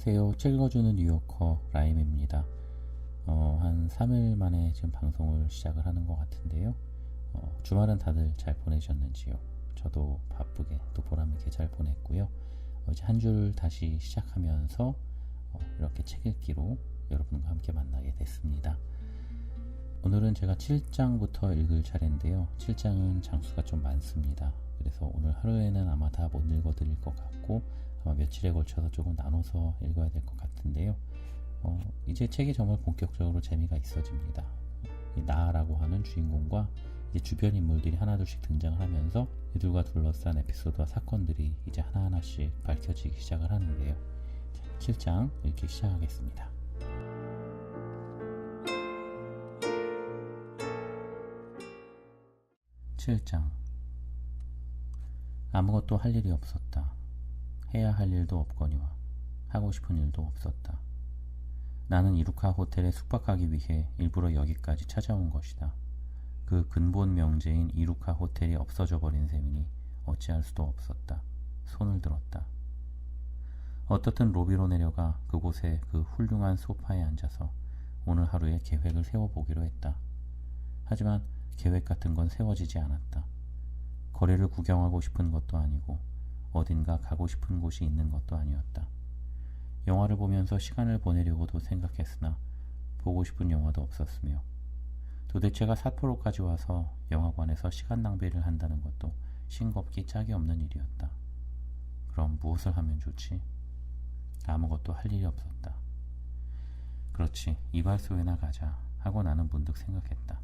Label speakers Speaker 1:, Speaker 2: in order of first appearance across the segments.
Speaker 1: 안녕하세요. 책 읽어주는 뉴요커 라임입니다. 어, 한 3일 만에 지금 방송을 시작을 하는 것 같은데요. 어, 주말은 다들 잘 보내셨는지요? 저도 바쁘게 또 보람있게 잘 보냈고요. 어, 이제 한 줄 다시 시작하면서 어, 이렇게 책 읽기로 여러분과 함께 만나게 됐습니다. 오늘은 제가 7장부터 읽을 차례인데요. 7장은 장수가 좀 많습니다. 그래서 오늘 하루에는 아마 다 못 읽어드릴 것 같고 아마 며칠에 걸쳐서 조금 나눠서 읽어야 될 것 같은데요. 어, 이제 책이 정말 본격적으로 재미가 있어집니다. 이 나라고 하는 주인공과 이제 주변 인물들이 하나둘씩 등장을 하면서 이들과 둘러싼 에피소드와 사건들이 이제 하나하나씩 밝혀지기 시작을 하는데요. 7장 읽기 시작하겠습니다. 7장 아무것도 할 일이 없었다. 해야 할 일도 없거니와 하고 싶은 일도 없었다. 나는 이루카 호텔에 숙박하기 위해 일부러 여기까지 찾아온 것이다. 그 근본 명제인 이루카 호텔이 없어져 버린 셈이니 어찌할 수도 없었다. 손을 들었다. 어떻든 로비로 내려가 그곳에 그 훌륭한 소파에 앉아서 오늘 하루의 계획을 세워보기로 했다. 하지만 계획 같은 건 세워지지 않았다. 거리를 구경하고 싶은 것도 아니고 어딘가 가고 싶은 곳이 있는 것도 아니었다. 영화를 보면서 시간을 보내려고도 생각했으나 보고 싶은 영화도 없었으며 도대체가 사포로까지 와서 영화관에서 시간 낭비를 한다는 것도 싱겁기 짝이 없는 일이었다. 그럼 무엇을 하면 좋지? 아무것도 할 일이 없었다. 그렇지, 이발소에나 가자 하고 나는 문득 생각했다.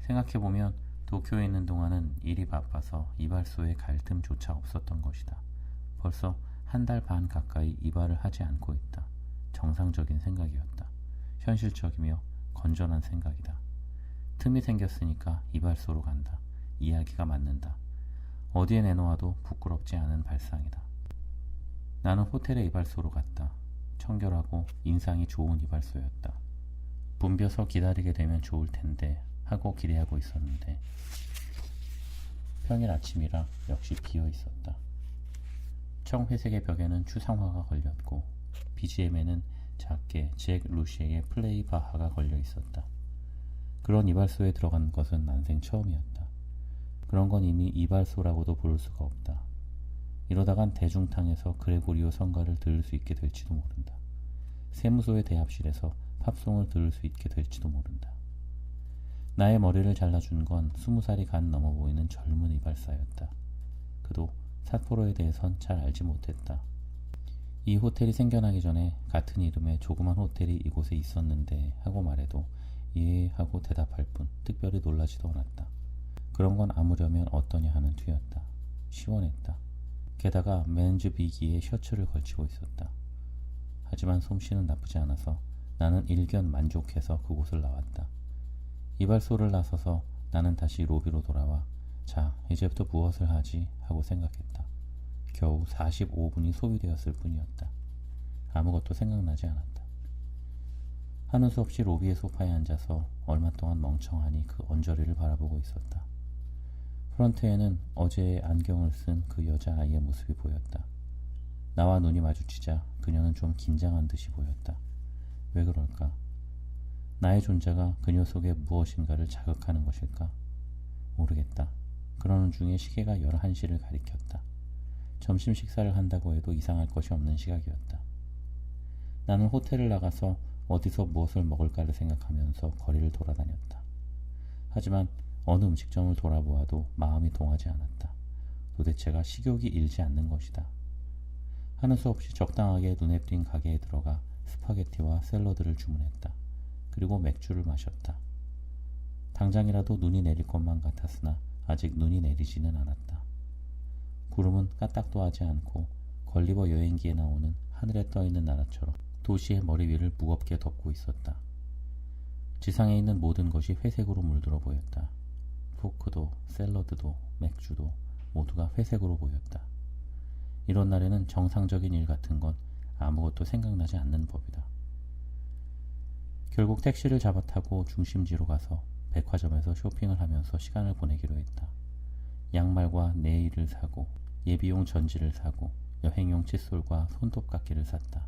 Speaker 1: 생각해보면 도쿄에 있는 동안은 일이 바빠서 이발소에 갈 틈조차 없었던 것이다. 벌써 한 달 반 가까이 이발을 하지 않고 있다. 정상적인 생각이었다. 현실적이며 건전한 생각이다. 틈이 생겼으니까 이발소로 간다. 이야기가 맞는다. 어디에 내놓아도 부끄럽지 않은 발상이다. 나는 호텔의 이발소로 갔다. 청결하고 인상이 좋은 이발소였다. 붐벼서 기다리게 되면 좋을 텐데 하고 기대하고 있었는데 평일 아침이라 역시 비어 있었다. 청회색의 벽에는 추상화가 걸렸고 BGM에는 작게 잭 루시의 플레이 바하가 걸려 있었다. 그런 이발소에 들어간 것은 난생 처음이었다. 그런 건 이미 이발소라고도 부를 수가 없다. 이러다간 대중탕에서 그레고리오 성가를 들을 수 있게 될지도 모른다. 세무소의 대합실에서 팝송을 들을 수 있게 될지도 모른다. 나의 머리를 잘라준 건 스무 살이 간 넘어 보이는 젊은 이발사였다. 그도 사포로에 대해선 잘 알지 못했다. 이 호텔이 생겨나기 전에 같은 이름의 조그만 호텔이 이곳에 있었는데 하고 말해도 예 하고 대답할 뿐 특별히 놀라지도 않았다. 그런 건 아무려면 어떠냐 하는 투였다. 시원했다. 게다가 맨즈 비기에 셔츠를 걸치고 있었다. 하지만 솜씨는 나쁘지 않아서 나는 일견 만족해서 그곳을 나왔다. 이발소를 나서서 나는 다시 로비로 돌아와 자, 이제부터 무엇을 하지? 하고 생각했다. 겨우 45분이 소비되었을 뿐이었다. 아무것도 생각나지 않았다. 하는 수 없이 로비의 소파에 앉아서 얼마 동안 멍청하니 그 언저리를 바라보고 있었다. 프런트에는 어제 안경을 쓴 그 여자아이의 모습이 보였다. 나와 눈이 마주치자 그녀는 좀 긴장한 듯이 보였다. 왜 그럴까? 나의 존재가 그녀 속에 무엇인가를 자극하는 것일까? 모르겠다. 그러는 중에 시계가 11시를 가리켰다. 점심 식사를 한다고 해도 이상할 것이 없는 시각이었다. 나는 호텔을 나가서 어디서 무엇을 먹을까를 생각하면서 거리를 돌아다녔다. 하지만 어느 음식점을 돌아보아도 마음이 동하지 않았다. 도대체가 식욕이 일지 않는 것이다. 하는 수 없이 적당하게 눈에 띈 가게에 들어가 스파게티와 샐러드를 주문했다. 그리고 맥주를 마셨다. 당장이라도 눈이 내릴 것만 같았으나 아직 눈이 내리지는 않았다. 구름은 까딱도 하지 않고 걸리버 여행기에 나오는 하늘에 떠있는 나라처럼 도시의 머리 위를 무겁게 덮고 있었다. 지상에 있는 모든 것이 회색으로 물들어 보였다. 포크도 샐러드도 맥주도 모두가 회색으로 보였다. 이런 날에는 정상적인 일 같은 건 아무것도 생각나지 않는 법이다. 결국 택시를 잡아타고 중심지로 가서 백화점에서 쇼핑을 하면서 시간을 보내기로 했다. 양말과 네일을 사고 예비용 전지를 사고 여행용 칫솔과 손톱깎이를 샀다.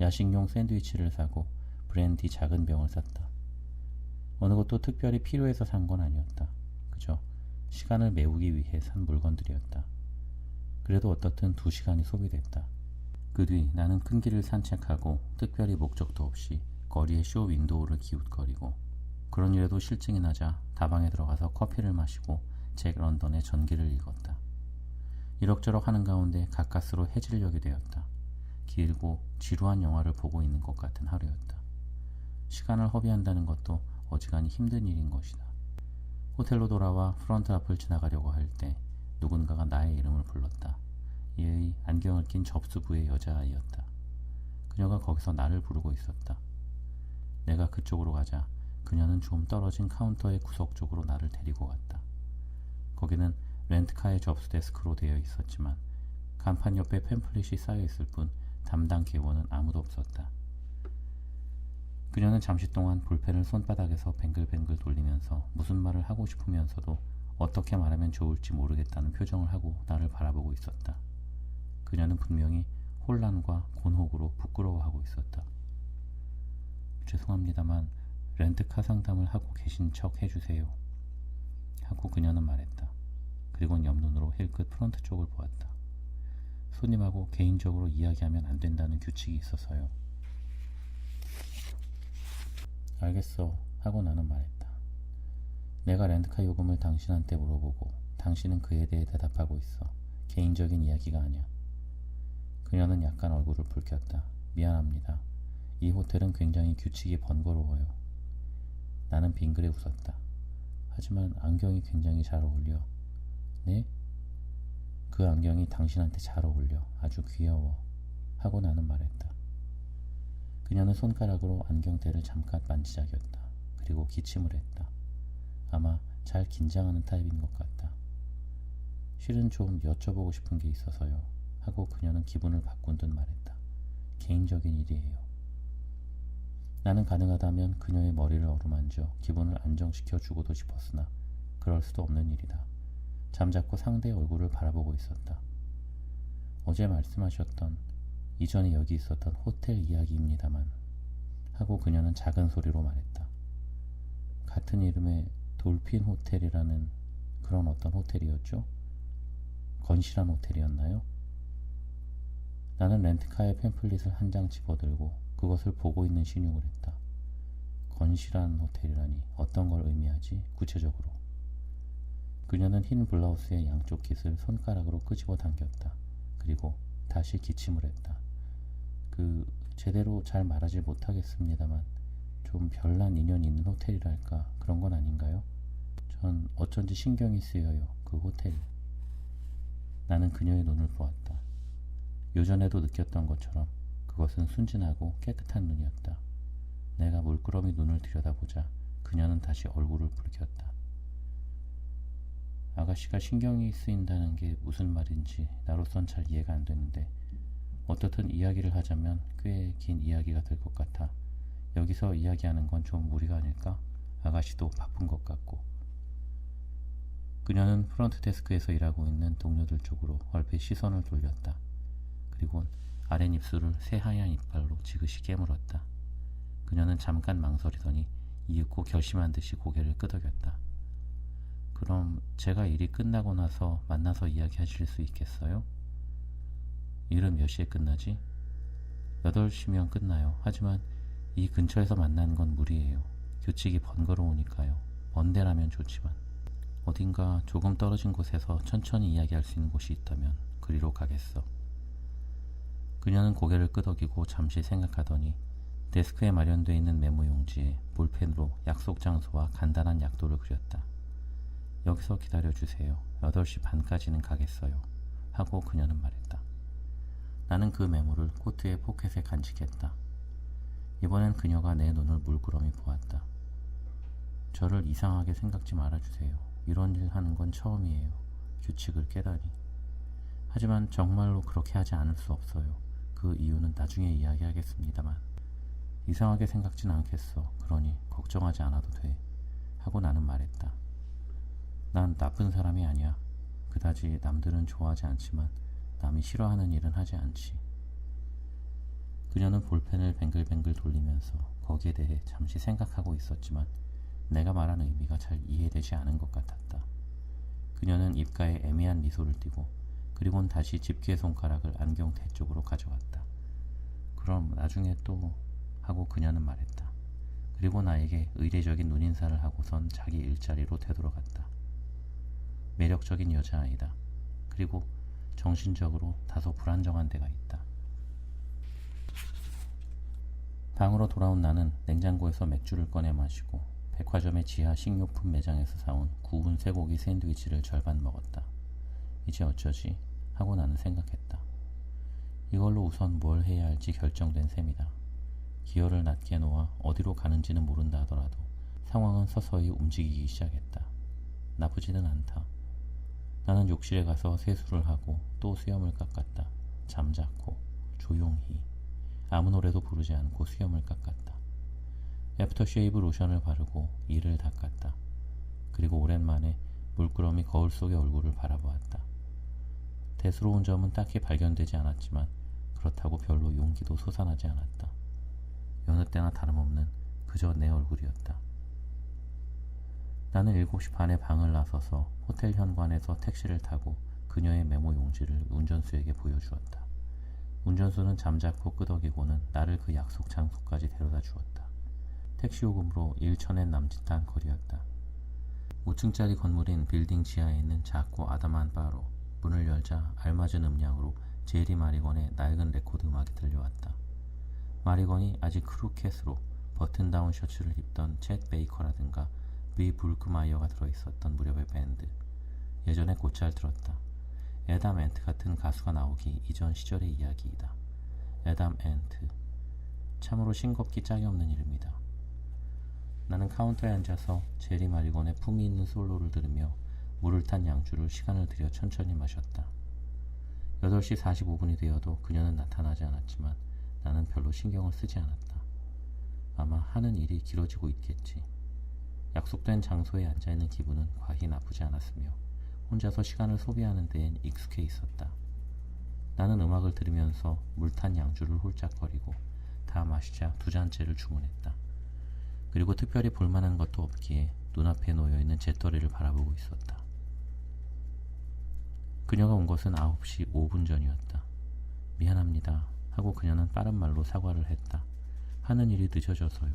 Speaker 1: 야식용 샌드위치를 사고 브랜디 작은 병을 샀다. 어느 것도 특별히 필요해서 산 건 아니었다. 그저 시간을 메우기 위해 산 물건들이었다. 그래도 어떻든 두 시간이 소비됐다. 그 뒤 나는 큰 길을 산책하고 특별히 목적도 없이 거리의 쇼 윈도우를 기웃거리고 그런 일에도 실증이 나자 다방에 들어가서 커피를 마시고 잭 런던의 전기를 읽었다. 이럭저럭 하는 가운데 가까스로 해질녘이 되었다. 길고 지루한 영화를 보고 있는 것 같은 하루였다. 시간을 허비한다는 것도 어지간히 힘든 일인 것이다. 호텔로 돌아와 프런트 앞을 지나가려고 할 때 누군가가 나의 이름을 불렀다. 이의 안경을 낀 접수부의 여자아이였다. 그녀가 거기서 나를 부르고 있었다. 내가 그쪽으로 가자 그녀는 좀 떨어진 카운터의 구석 쪽으로 나를 데리고 갔다. 거기는 렌트카의 접수 데스크로 되어 있었지만 간판 옆에 팸플릿이 쌓여 있을 뿐 담당 개원은 아무도 없었다. 그녀는 잠시 동안 볼펜을 손바닥에서 뱅글뱅글 돌리면서 무슨 말을 하고 싶으면서도 어떻게 말하면 좋을지 모르겠다는 표정을 하고 나를 바라보고 있었다. 그녀는 분명히 혼란과 곤혹으로 부끄러워하고 있었다. 죄송합니다만 렌트카 상담을 하고 계신 척 해주세요. 하고 그녀는 말했다. 그리고 옆눈으로 힐 끝 프런트 쪽을 보았다. 손님하고 개인적으로 이야기하면 안 된다는 규칙이 있어서요. 알겠어. 하고 나는 말했다. 내가 렌트카 요금을 당신한테 물어보고 당신은 그에 대해 대답하고 있어. 개인적인 이야기가 아니야. 그녀는 약간 얼굴을 붉혔다. 미안합니다. 이 호텔은 굉장히 규칙이 번거로워요. 나는 빙그레 웃었다. 하지만 안경이 굉장히 잘 어울려. 네? 그 안경이 당신한테 잘 어울려. 아주 귀여워. 하고 나는 말했다. 그녀는 손가락으로 안경테를 잠깐 만지작였다. 그리고 기침을 했다. 아마 잘 긴장하는 타입인 것 같다. 실은 좀 여쭤보고 싶은 게 있어서요. 하고 그녀는 기분을 바꾼 듯 말했다. 개인적인 일이에요. 나는 가능하다면 그녀의 머리를 어루만져 기분을 안정시켜 주고도 싶었으나 그럴 수도 없는 일이다. 잠자코 상대의 얼굴을 바라보고 있었다. 어제 말씀하셨던 이전에 여기 있었던 호텔 이야기입니다만 하고 그녀는 작은 소리로 말했다. 같은 이름의 돌핀 호텔이라는 그런 어떤 호텔이었죠? 건실한 호텔이었나요? 나는 렌트카의 팸플릿을 한 장 집어들고 그것을 보고 있는 신용을 했다. 건실한 호텔이라니 어떤 걸 의미하지? 구체적으로. 그녀는 흰 블라우스의 양쪽 깃을 손가락으로 끄집어 당겼다. 그리고 다시 기침을 했다. 그 제대로 잘 말하지 못하겠습니다만 좀 별난 인연이 있는 호텔이랄까 그런 건 아닌가요? 전 어쩐지 신경이 쓰여요. 그 호텔이. 나는 그녀의 눈을 보았다. 요전에도 느꼈던 것처럼 그것은 순진하고 깨끗한 눈이었다. 내가 물끄러미 눈을 들여다보자 그녀는 다시 얼굴을 붉혔다. 아가씨가 신경이 쓰인다는 게 무슨 말인지 나로선 잘 이해가 안 되는데 어떻든 이야기를 하자면 꽤 긴 이야기가 될 것 같아 여기서 이야기하는 건 좀 무리가 아닐까? 아가씨도 바쁜 것 같고 그녀는 프런트 데스크에서 일하고 있는 동료들 쪽으로 얼핏 시선을 돌렸다. 그리고 아랫입술을 새하얀 이빨로 지그시 깨물었다. 그녀는 잠깐 망설이더니 이윽고 결심한 듯이 고개를 끄덕였다. 그럼 제가 일이 끝나고 나서 만나서 이야기하실 수 있겠어요? 일은 몇 시에 끝나지? 8시면 끝나요. 하지만 이 근처에서 만나는 건 무리예요. 규칙이 번거로우니까요. 먼데라면 좋지만. 어딘가 조금 떨어진 곳에서 천천히 이야기할 수 있는 곳이 있다면 그리로 가겠어. 그녀는 고개를 끄덕이고 잠시 생각하더니 데스크에 마련되어 있는 메모 용지에 볼펜으로 약속 장소와 간단한 약도를 그렸다. 여기서 기다려주세요. 8시 반까지는 가겠어요. 하고 그녀는 말했다. 나는 그 메모를 코트의 포켓에 간직했다. 이번엔 그녀가 내 눈을 물끄러미 보았다. 저를 이상하게 생각지 말아주세요. 이런 일 하는 건 처음이에요. 규칙을 깨다니. 하지만 정말로 그렇게 하지 않을 수 없어요. 그 이유는 나중에 이야기하겠습니다만. 이상하게 생각진 않겠어. 그러니 걱정하지 않아도 돼. 하고 나는 말했다. 난 나쁜 사람이 아니야. 그다지 남들은 좋아하지 않지만 남이 싫어하는 일은 하지 않지. 그녀는 볼펜을 뱅글뱅글 돌리면서 거기에 대해 잠시 생각하고 있었지만 내가 말한 의미가 잘 이해되지 않은 것 같았다. 그녀는 입가에 애매한 미소를 띠고 그리고는 다시 집게 손가락을 안경테 쪽으로 가져왔다. 그럼 나중에 또 하고 그녀는 말했다. 그리고 나에게 의례적인 눈인사를 하고선 자기 일자리로 되돌아갔다. 매력적인 여자아이다. 그리고 정신적으로 다소 불안정한 데가 있다. 방으로 돌아온 나는 냉장고에서 맥주를 꺼내 마시고 백화점의 지하 식료품 매장에서 사온 구운 쇠고기 샌드위치를 절반 먹었다. 이제 어쩌지? 하고 나는 생각했다. 이걸로 우선 뭘 해야 할지 결정된 셈이다. 기어를 낮게 놓아 어디로 가는지는 모른다 하더라도 상황은 서서히 움직이기 시작했다. 나쁘지는 않다. 나는 욕실에 가서 세수를 하고 또 수염을 깎았다. 잠자코, 조용히. 아무 노래도 부르지 않고 수염을 깎았다. 애프터쉐이브 로션을 바르고 이를 닦았다. 그리고 오랜만에 물끄러미 거울 속의 얼굴을 바라보았다. 대수로운 점은 딱히 발견되지 않았지만 그렇다고 별로 용기도 솟아나지 않았다. 여느 때나 다름없는 그저 내 얼굴이었다. 나는 7시 반에 방을 나서서 호텔 현관에서 택시를 타고 그녀의 메모 용지를 운전수에게 보여주었다. 운전수는 잠자코 끄덕이고는 나를 그 약속 장소까지 데려다 주었다. 택시 요금으로 1천엔 남짓한 거리였다. 5층짜리 건물인 빌딩 지하에 있는 작고 아담한 바로 문을 열자 알맞은 음량으로 제리 마리건의 낡은 레코드 음악이 들려왔다. 마리건이 아직 크루켓으로 버튼다운 셔츠를 입던 챗 베이커라든가 비 불크마이어가 들어있었던 무렵의 밴드. 예전에 곧잘 들었다. 에담 앤트 같은 가수가 나오기 이전 시절의 이야기이다. 에담 앤트. 참으로 싱겁기 짝이 없는 이름이다. 나는 카운터에 앉아서 제리 마리건의 품위 있는 솔로를 들으며 물을 탄 양주를 시간을 들여 천천히 마셨다. 8시 45분이 되어도 그녀는 나타나지 않았지만 나는 별로 신경을 쓰지 않았다. 아마 하는 일이 길어지고 있겠지. 약속된 장소에 앉아있는 기분은 과히 나쁘지 않았으며 혼자서 시간을 소비하는 데엔 익숙해 있었다. 나는 음악을 들으면서 물탄 양주를 홀짝거리고 다 마시자 두 잔째를 주문했다. 그리고 특별히 볼만한 것도 없기에 눈앞에 놓여있는 재떨이를 바라보고 있었다. 그녀가 온 것은 9시 5분 전이었다. 미안합니다. 하고 그녀는 빠른 말로 사과를 했다. 하는 일이 늦어져서요.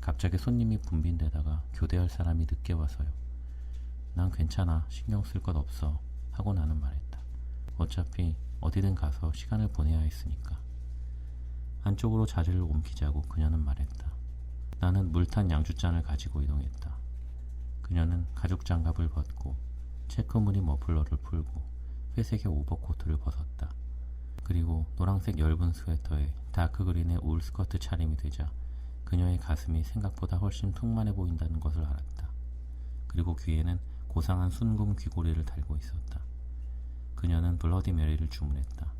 Speaker 1: 갑자기 손님이 붐빈 데다가 교대할 사람이 늦게 와서요. 난 괜찮아. 신경 쓸 것 없어. 하고 나는 말했다. 어차피 어디든 가서 시간을 보내야 했으니까. 안쪽으로 자리를 옮기자고 그녀는 말했다. 나는 물탄 양주잔을 가지고 이동했다. 그녀는 가죽 장갑을 벗고 체크무늬 머플러를 풀고 회색의 오버코트를 벗었다. 그리고 노란색 엷은 스웨터에 다크그린의 울 스커트 차림이 되자 그녀의 가슴이 생각보다 훨씬 퉁만해 보인다는 것을 알았다. 그리고 귀에는 고상한 순금 귀고리를 달고 있었다. 그녀는 블러디 메리를 주문했다.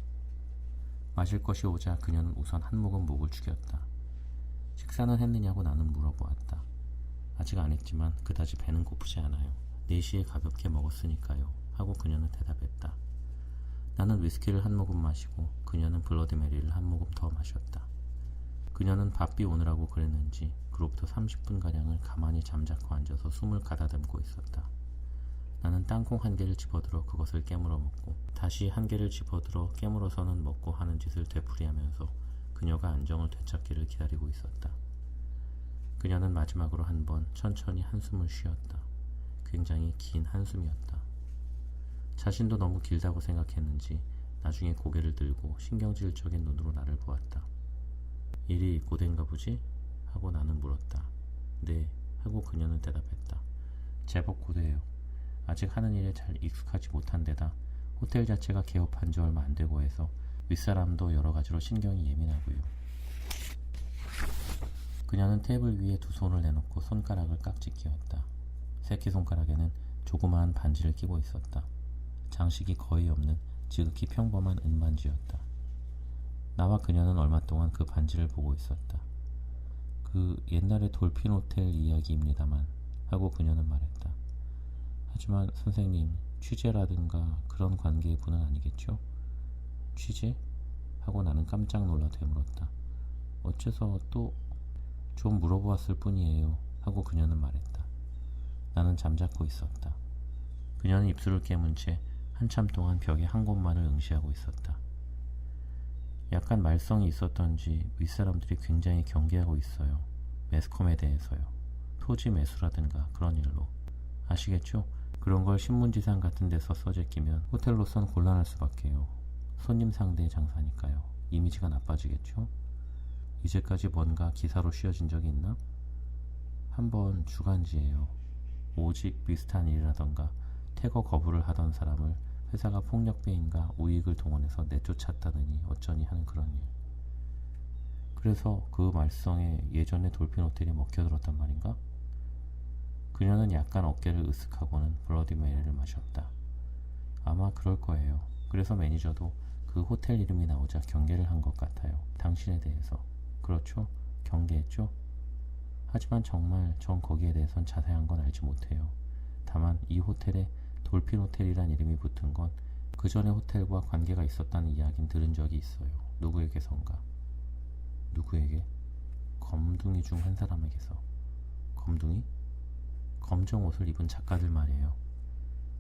Speaker 1: 마실 것이 오자 그녀는 우선 한 모금 목을 죽였다. 식사는 했느냐고 나는 물어보았다. 아직 안 했지만 그다지 배는 고프지 않아요. 4시에 가볍게 먹었으니까요. 하고 그녀는 대답했다. 나는 위스키를 한 모금 마시고 그녀는 블러디 메리를 한 모금 더 마셨다. 그녀는 바삐 오느라고 그랬는지 그로부터 30분가량을 가만히 잠자코 앉아서 숨을 가다듬고 있었다. 나는 땅콩 한 개를 집어들어 그것을 깨물어 먹고 다시 한 개를 집어들어 깨물어서는 먹고 하는 짓을 되풀이하면서 그녀가 안정을 되찾기를 기다리고 있었다. 그녀는 마지막으로 한 번 천천히 한숨을 쉬었다. 굉장히 긴 한숨이었다. 자신도 너무 길다고 생각했는지 나중에 고개를 들고 신경질적인 눈으로 나를 보았다. 일이 고된가 보지? 하고 나는 물었다. 네, 하고 그녀는 대답했다. 제법 고돼요. 아직 하는 일에 잘 익숙하지 못한 데다 호텔 자체가 개업한 지 얼마 안 되고 해서 윗사람도 여러 가지로 신경이 예민하고요. 그녀는 테이블 위에 두 손을 내놓고 손가락을 깍지 끼웠다. 새끼손가락에는 조그마한 반지를 끼고 있었다. 장식이 거의 없는 지극히 평범한 은반지였다. 나와 그녀는 얼마 동안 그 반지를 보고 있었다. 그 옛날의 돌핀 호텔 이야기입니다만 하고 그녀는 말했다. 하지만 선생님 취재라든가 그런 관계의 분은 아니겠죠? 취재? 하고 나는 깜짝 놀라 되물었다. 어째서 또 좀 물어보았을 뿐이에요. 하고 그녀는 말했다. 나는 잠자코 있었다. 그녀는 입술을 깨문 채 한참 동안 벽의 한 곳만을 응시하고 있었다. 약간 말썽이 있었던지 윗사람들이 굉장히 경계하고 있어요. 매스컴에 대해서요. 토지 매수라든가 그런 일로. 아시겠죠? 그런 걸 신문지상 같은 데서 써제끼면 호텔로선 곤란할 수밖에요. 손님 상대의 장사니까요. 이미지가 나빠지겠죠? 이제까지 뭔가 기사로 씌어진 적이 있나? 한번 주간지예요. 오직 비슷한 일이라던가 퇴거 거부를 하던 사람을 회사가 폭력배인가 우익을 동원해서 내쫓았다느니 어쩌니 하는 그런 일. 그래서 그 말썽에 예전에 돌핀 호텔이 먹혀들었단 말인가? 그녀는 약간 어깨를 으쓱하고는 블러디 메리를 마셨다. 아마 그럴 거예요. 그래서 매니저도 그 호텔 이름이 나오자 경계를 한 것 같아요. 당신에 대해서. 그렇죠? 경계했죠? 하지만 정말 전 거기에 대해선 자세한 건 알지 못해요. 다만 이 호텔에 돌핀 호텔이란 이름이 붙은 건 그 전에 호텔과 관계가 있었다는 이야기는 들은 적이 있어요. 누구에게선가. 누구에게? 검둥이 중 한 사람에게서. 검둥이? 검정 옷을 입은 작가들 말이에요.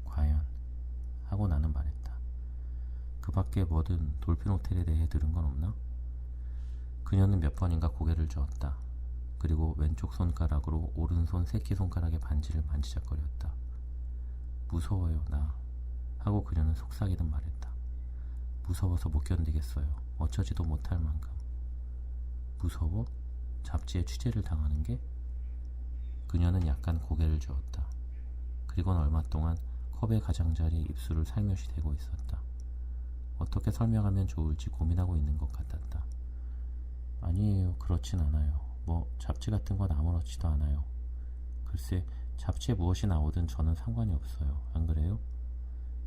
Speaker 1: 과연 하고 나는 말했다. 그 밖에 뭐든 돌핀 호텔에 대해 들은 건 없나? 그녀는 몇 번인가 고개를 저었다. 그리고 왼쪽 손가락으로 오른손 새끼손가락의 반지를 만지작거렸다. 무서워요, 나. 하고 그녀는 속삭이듯 말했다. 무서워서 못 견디겠어요. 어쩌지도 못할 만큼. 무서워? 잡지에 취재를 당하는 게? 그녀는 약간 고개를 저었다. 그리고는 얼마 동안 컵의 가장자리 입술을 살며시 대고 있었다. 어떻게 설명하면 좋을지 고민하고 있는 것 같았다. 아니에요. 그렇진 않아요. 뭐 잡지 같은 건 아무렇지도 않아요. 글쎄 잡지에 무엇이 나오든 저는 상관이 없어요. 안 그래요?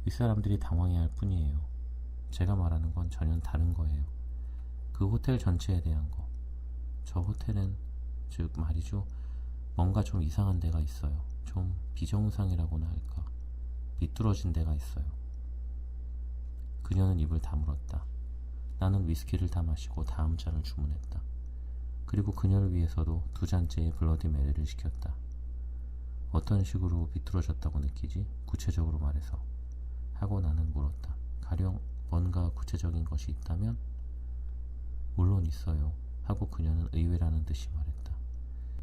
Speaker 1: 윗사람들이 당황해할 뿐이에요. 제가 말하는 건 전혀 다른 거예요. 그 호텔 전체에 대한 거. 저 호텔은 즉 말이죠. 뭔가 좀 이상한 데가 있어요. 좀 비정상이라고나 할까. 비뚤어진 데가 있어요. 그녀는 입을 다물었다. 나는 위스키를 다 마시고 다음 잔을 주문했다. 그리고 그녀를 위해서도 두 잔째의 블러디 메리를 시켰다. 어떤 식으로 비뚤어졌다고 느끼지? 구체적으로 말해서. 하고 나는 물었다. 가령 뭔가 구체적인 것이 있다면? 물론 있어요. 하고 그녀는 의외라는 듯이 말했다.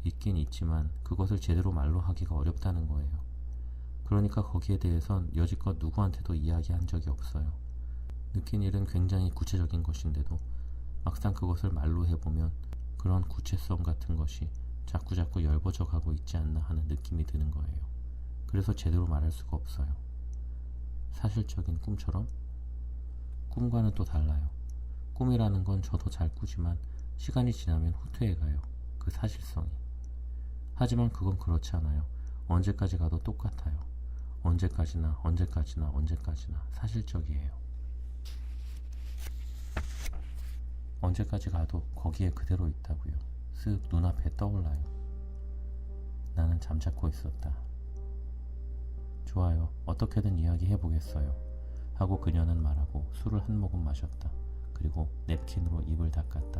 Speaker 1: 있긴 있지만 그것을 제대로 말로 하기가 어렵다는 거예요. 그러니까 거기에 대해선 여지껏 누구한테도 이야기한 적이 없어요. 느낀 일은 굉장히 구체적인 것인데도 막상 그것을 말로 해보면 그런 구체성 같은 것이 자꾸자꾸 열버져 가고 있지 않나 하는 느낌이 드는 거예요. 그래서 제대로 말할 수가 없어요. 사실적인 꿈처럼? 꿈과는 또 달라요. 꿈이라는 건 저도 잘 꾸지만 시간이 지나면 후퇴해 가요. 그 사실성이. 하지만 그건 그렇지 않아요. 언제까지 가도 똑같아요. 언제까지나, 언제까지나, 언제까지나 사실적이에요. 언제까지 가도 거기에 그대로 있다고요. 쓱 눈앞에 떠올라요. 나는 잠자코 있었다. 좋아요. 어떻게든 이야기해 보겠어요. 하고 그녀는 말하고 술을 한 모금 마셨다. 그리고 냅킨으로 입을 닦았다.